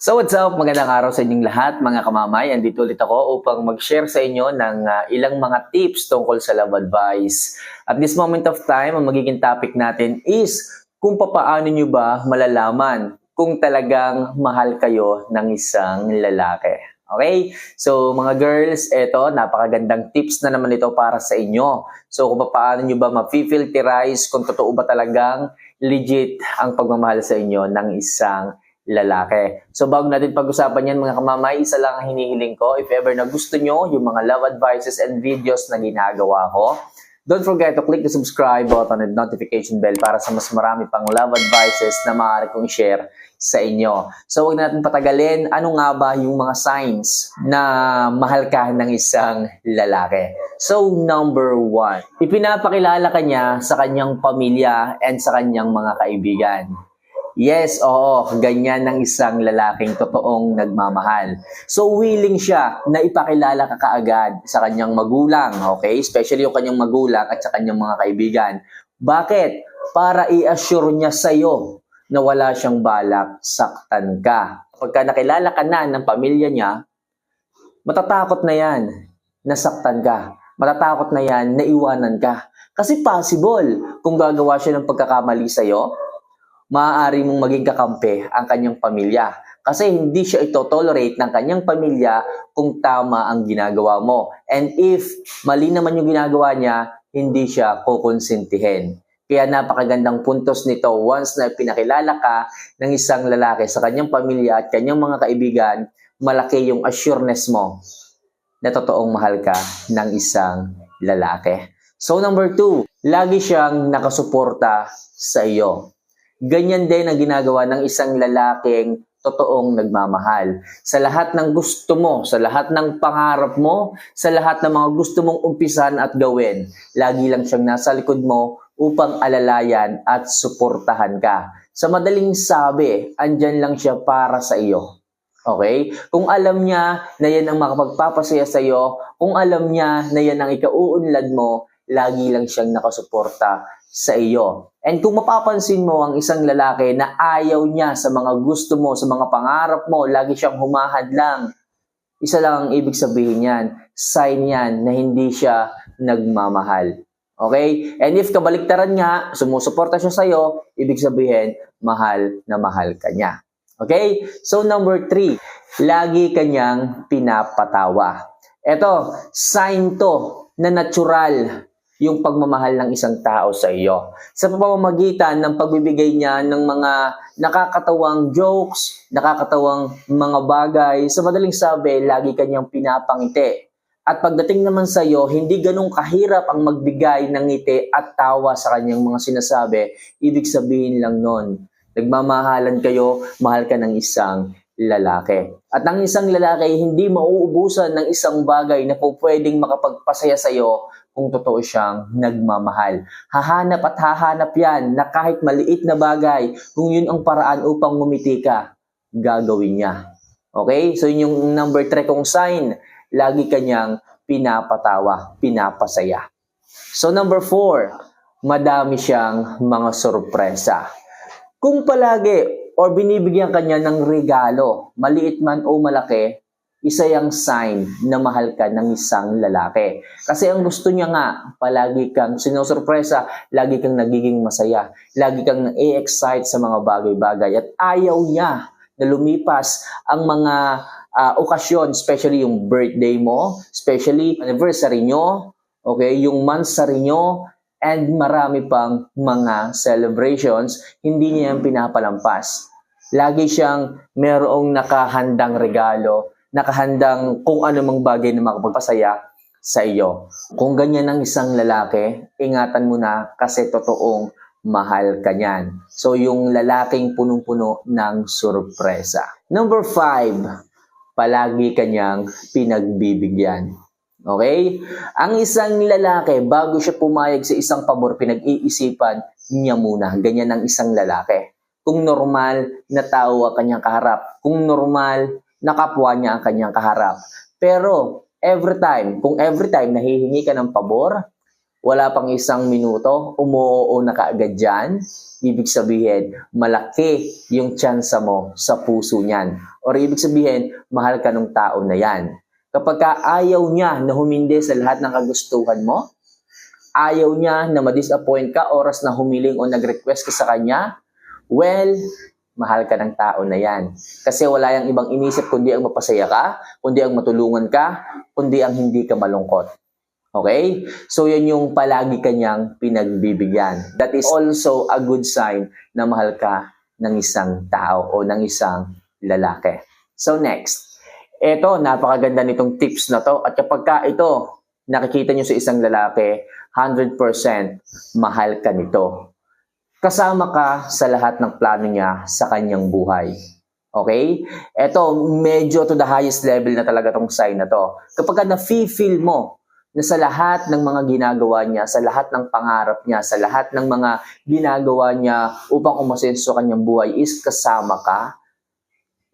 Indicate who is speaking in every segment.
Speaker 1: So what's up? Magandang araw sa inyong lahat mga kamamay. Andito ulit ako upang mag-share sa inyo ng ah, ilang mga tips tungkol sa love advice. At this moment of time, ang magiging topic natin is kung papaano nyo ba malalaman kung talagang mahal kayo ng isang lalaki. Okay? So mga girls, eto, napakagandang tips na naman ito para sa inyo. So kung paano nyo ba ma-filterize kung totoo ba talagang legit ang pagmamahal sa inyo ng isang lalaki. So bago natin pag-usapan yan mga kamamay, isa lang ang hinihiling ko. If ever na gusto nyo yung mga love advices and videos na ginagawa ko, don't forget to click the subscribe button and notification bell para sa mas marami pang love advices na maaari kong share sa inyo. So huwag natin patagalin, ano nga ba yung mga signs na mahal ka ng isang lalaki? So number one, ipinapakilala ka niya sa kanyang pamilya and sa kanyang mga kaibigan. Yes, oo, ganyan ng isang lalaking totoong nagmamahal. So willing siya na ipakilala ka kaagad sa kanyang magulang, okay? Especially yung kanyang magulang at sa kanyang mga kaibigan. Bakit? Para i-assure niya sa'yo na wala siyang balak saktan ka. Pagka nakilala ka na ng pamilya niya, matatakot na yan na saktan ka. Matatakot na yan na iwanan ka. Kasi possible, kung gagawa siya ng pagkakamali sa'yo, maaari mong maging kakampi ang kanyang pamilya. Kasi hindi siya ito tolerate ng kanyang pamilya kung tama ang ginagawa mo. And if mali naman yung ginagawa niya, hindi siya kukonsintihin. Kaya napakagandang puntos nito once na pinakilala ka ng isang lalaki sa kanyang pamilya at kanyang mga kaibigan, malaki yung assureness mo na totoong mahal ka ng isang lalaki. So number two, lagi siyang nakasuporta sa iyo. Ganyan din ang ginagawa ng isang lalaking totoong nagmamahal. Sa lahat ng gusto mo, sa lahat ng pangarap mo, sa lahat ng mga gusto mong umpisan at gawin, lagi lang siyang nasa likod mo upang alalayan at suportahan ka. Sa madaling sabi, andyan lang siya para sa iyo. Okay? Kung alam niya na yan ang makapagpapasaya sa iyo, kung alam niya na yan ang ikauunlad mo, lagi lang siyang nakasuporta sa iyo. And kung mapapansin mo ang isang lalaki na ayaw niya sa mga gusto mo, sa mga pangarap mo, lagi siyang humahad lang, isa lang ang ibig sabihin yan. Sign yan na hindi siya nagmamahal. Okay? And if kabaliktaran nga, sumusuporta siya sa'yo, ibig sabihin, mahal na mahal ka niya. Okay? So number three, lagi kanyang pinapatawa. Ito, sign to na natural yung pagmamahal ng isang tao sa iyo. Sa pamamagitan ng pagbibigay niya ng mga nakakatawang jokes, nakakatawang mga bagay, sa madaling sabi, lagi kanyang pinapangiti. At pagdating naman sa iyo, hindi ganun kahirap ang magbigay ng ngiti at tawa sa kanyang mga sinasabi. Ibig sabihin lang nun, nagmamahalan kayo, mahal ka ng isang lalaki. At ang isang lalaki hindi mauubusan ng isang bagay na po pwedeng makapagpasaya sa iyo kung totoo siyang nagmamahal. Hahanap at hahanap yan na kahit maliit na bagay, kung yun ang paraan upang ngumiti ka, gagawin niya. Okay? So yun yung number 3 kong sign. Lagi kanyang pinapatawa, pinapasaya. So number 4, madami siyang mga sorpresa. Kung palagi or binibigyan kanya ng regalo, maliit man o malaki, isa yung sign na mahal ka ng isang lalaki. Kasi ang gusto niya nga, palagi kang sinusurpresa, lagi kang nagiging masaya, lagi kang na-excite sa mga bagay-bagay at ayaw niya na lumipas ang mga ah, okasyon, especially yung birthday mo, especially anniversary nyo, okay, yung monthsary nyo, and marami pang mga celebrations, hindi niya yan pinapalampas. Lagi siyang merong nakahandang regalo, nakahandang kung ano mang bagay na makapagpasaya sa iyo. Kung ganyan ang isang lalaki, ingatan mo na kasi totoong mahal ka niyan. So, yung lalaking punong-puno ng sorpresa. Number five, palagi kanyang pinagbibigyan. Okay? Ang isang lalaki, bago siya pumayag sa isang pabor, pinag-iisipan niya muna. Ganyan ang isang lalaki. Kung normal na tao ang kanyang kaharap. Kung normal na kapwa niya ang kanyang kaharap. Pero, every time, kung every time nahihingi ka ng pabor, wala pang isang minuto, umuoo na kaagad dyan, ibig sabihin, malaki yung tsansa mo sa puso niyan. Or ibig sabihin, mahal ka ng tao na yan. Kapag ka ayaw niya na humindi sa lahat ng kagustuhan mo, ayaw niya na ma-disappoint ka oras na humiling o nag-request ka sa kanya, well, mahal ka ng tao na yan. Kasi wala yung ibang inisip kundi ang mapasaya ka, kundi ang matulungan ka, kundi ang hindi ka malungkot. Okay? So, yan yung palagi kanyang pinagbibigyan. That is also a good sign na mahal ka ng isang tao o ng isang lalaki. So, next. Ito, napakaganda nitong tips na to. At kapag ka ito, nakikita nyo sa isang lalaki, 100% mahal ka nito. Kasama ka sa lahat ng plano niya sa kanyang buhay. Okay? Ito, medyo to the highest level na talaga tong sign na to. Kapag ka na-feel mo na sa lahat ng mga ginagawa niya, sa lahat ng pangarap niya, sa lahat ng mga ginagawa niya upang umasenso kanyang buhay is kasama ka,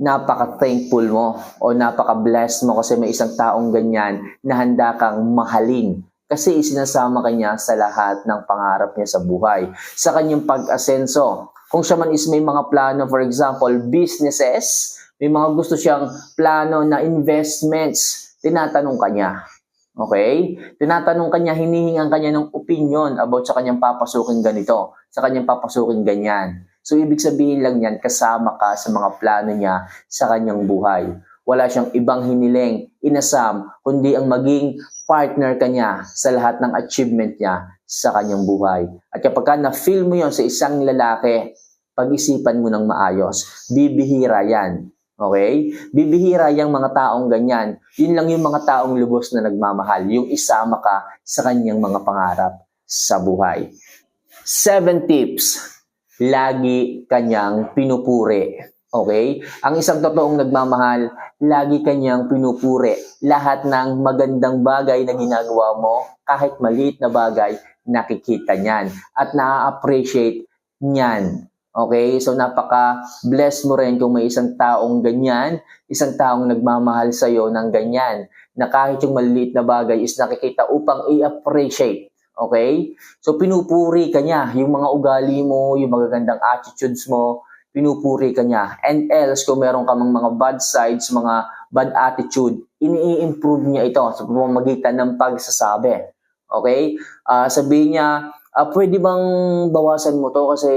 Speaker 1: napaka-thankful mo o napaka-blessed mo kasi may isang taong ganyan na handa kang mahalin kasi isinasama kanya sa lahat ng pangarap niya sa buhay. Sa kanyang pag-asenso, kung siya man is may mga plano, for example, businesses, may mga gusto siyang plano na investments, tinatanong kanya. Okay? Tinatanong kanya, hinihingan kanya ng opinion about sa kanyang papasukin ganito, sa kanyang papasukin ganyan. So, ibig sabihin lang yan, kasama ka sa mga plano niya sa kanyang buhay. Wala siyang ibang hiniling, inasam, kundi ang maging partner kanya sa lahat ng achievement niya sa kanyang buhay. At kapag ka na-feel mo yon sa isang lalaki, pag-isipan mo ng maayos. Bibihira yan. Okay? Bibihira yung mga taong ganyan. Yun lang yung mga taong lubos na nagmamahal. Yung isama ka sa kanyang mga pangarap sa buhay. Seven tips. Lagi kanyang pinupuri. Okay? Ang isang totoong nagmamahal, lagi kanyang pinupuri. Lahat ng magandang bagay na ginagawa mo, kahit maliit na bagay, nakikita niyan. At na-appreciate niyan. Okay? So, napaka-bless mo rin kung may isang taong ganyan, isang taong nagmamahal sa'yo ng ganyan, na kahit yung maliliit na bagay is nakikita upang i-appreciate. Okay? So, pinupuri ka niya. Yung mga ugali mo, yung magagandang attitudes mo, pinupuri ka niya. And else, kung meron ka mga bad sides, mga bad attitude, ini-improve niya ito sa pamamagitan ng pagsasabi. Okay? Ah, sabihin niya, ah, pwede bang bawasan mo to kasi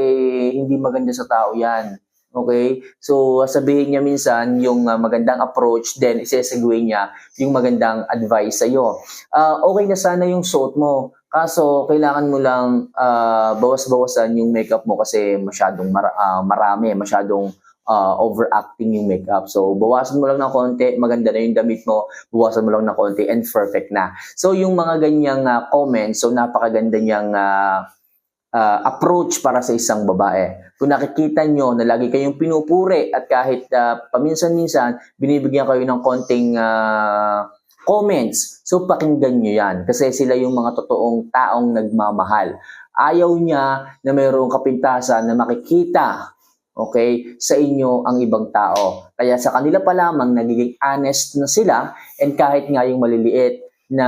Speaker 1: hindi maganda sa tao yan. Okay? So, sabihin niya minsan yung ah, magandang approach, then isesegue niya yung magandang advice sa'yo. Ah, okay na sana yung suot mo. Kaso, kailangan mo lang ah, bawas-bawasan yung makeup mo kasi masyadong mar- ah, marami, masyadong ah, overacting yung makeup. So, bawasan mo lang ng konti, maganda na yung damit mo, bawasan mo lang ng konti, and perfect na. So, yung mga ganyang ah, comments, so napakaganda niyang ah, ah, approach para sa isang babae. Kung nakikita nyo na lagi kayong pinupuri at kahit ah, paminsan-minsan, binibigyan kayo ng konting ah, comments. So, pakinggan nyo yan kasi sila yung mga totoong taong nagmamahal. Ayaw niya na mayroong kapintasan na makikita okay, sa inyo ang ibang tao. Kaya sa kanila pa lamang nagiging honest na sila and kahit nga yung maliliit na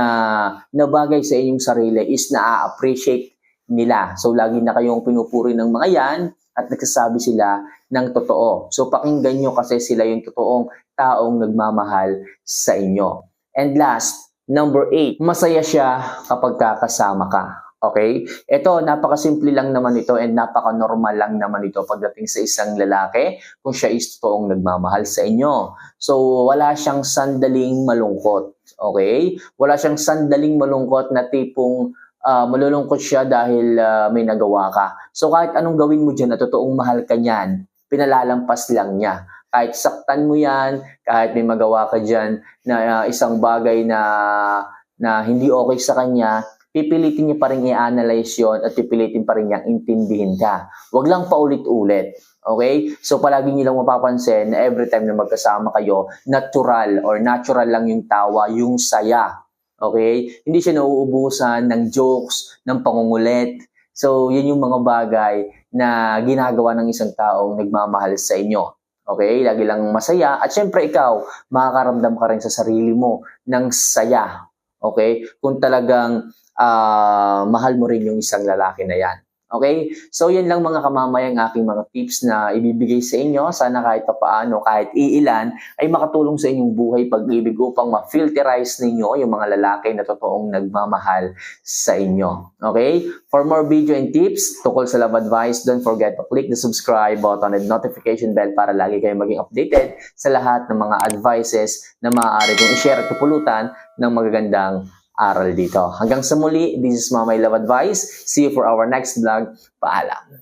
Speaker 1: nabagay sa inyong sarili is na-appreciate nila. So, lagi na kayong pinupuri ng mga yan at nagsasabi sila ng totoo. So, pakinggan nyo kasi sila yung totoong taong nagmamahal sa inyo. And last, number eight, masaya siya kapag kakasama ka. Okay? Ito, napakasimple lang naman ito and napaka-normal lang naman ito pagdating sa isang lalaki kung siya is totoong nagmamahal sa inyo. So, wala siyang sandaling malungkot. Okay? Wala siyang sandaling malungkot na tipong ah, malulungkot siya dahil ah, may nagawa ka. So, kahit anong gawin mo dyan na totoong mahal ka niyan, pinalalampas lang niya. Kahit saktan mo yan, kahit may magawa ka dyan na ah, isang bagay na na hindi okay sa kanya, pipilitin niya pa rin i-analyze yon at pipilitin pa rin niyang intindihin ka. Huwag lang paulit-ulit. Okay? So palagi niyo lang mapapansin na every time na magkasama kayo, natural or natural lang yung tawa, yung saya. Okay? Hindi siya nauubusan ng jokes, ng pangungulit. So, yun yung mga bagay na ginagawa ng isang taong nagmamahal sa inyo. Okay? Lagi lang masaya. At syempre ikaw, makakaramdam ka rin sa sarili mo ng saya. Okay? Kung talagang ah, mahal mo rin yung isang lalaki na yan. Okay? So, yan lang mga kamamay ang aking mga tips na ibibigay sa inyo. Sana kahit pa paano, kahit iilan, ay makatulong sa inyong buhay pag-ibig upang ma-filterize ninyo yung mga lalaki na totoong nagmamahal sa inyo. Okay? For more video and tips tungkol sa love advice, don't forget to click the subscribe button and notification bell para lagi kayong maging updated sa lahat ng mga advices na maaari kong i-share at kapulutan ng magagandang aral dito. Hanggang sa muli, this is Mamay Love Advice. See you for our next vlog. Paalam.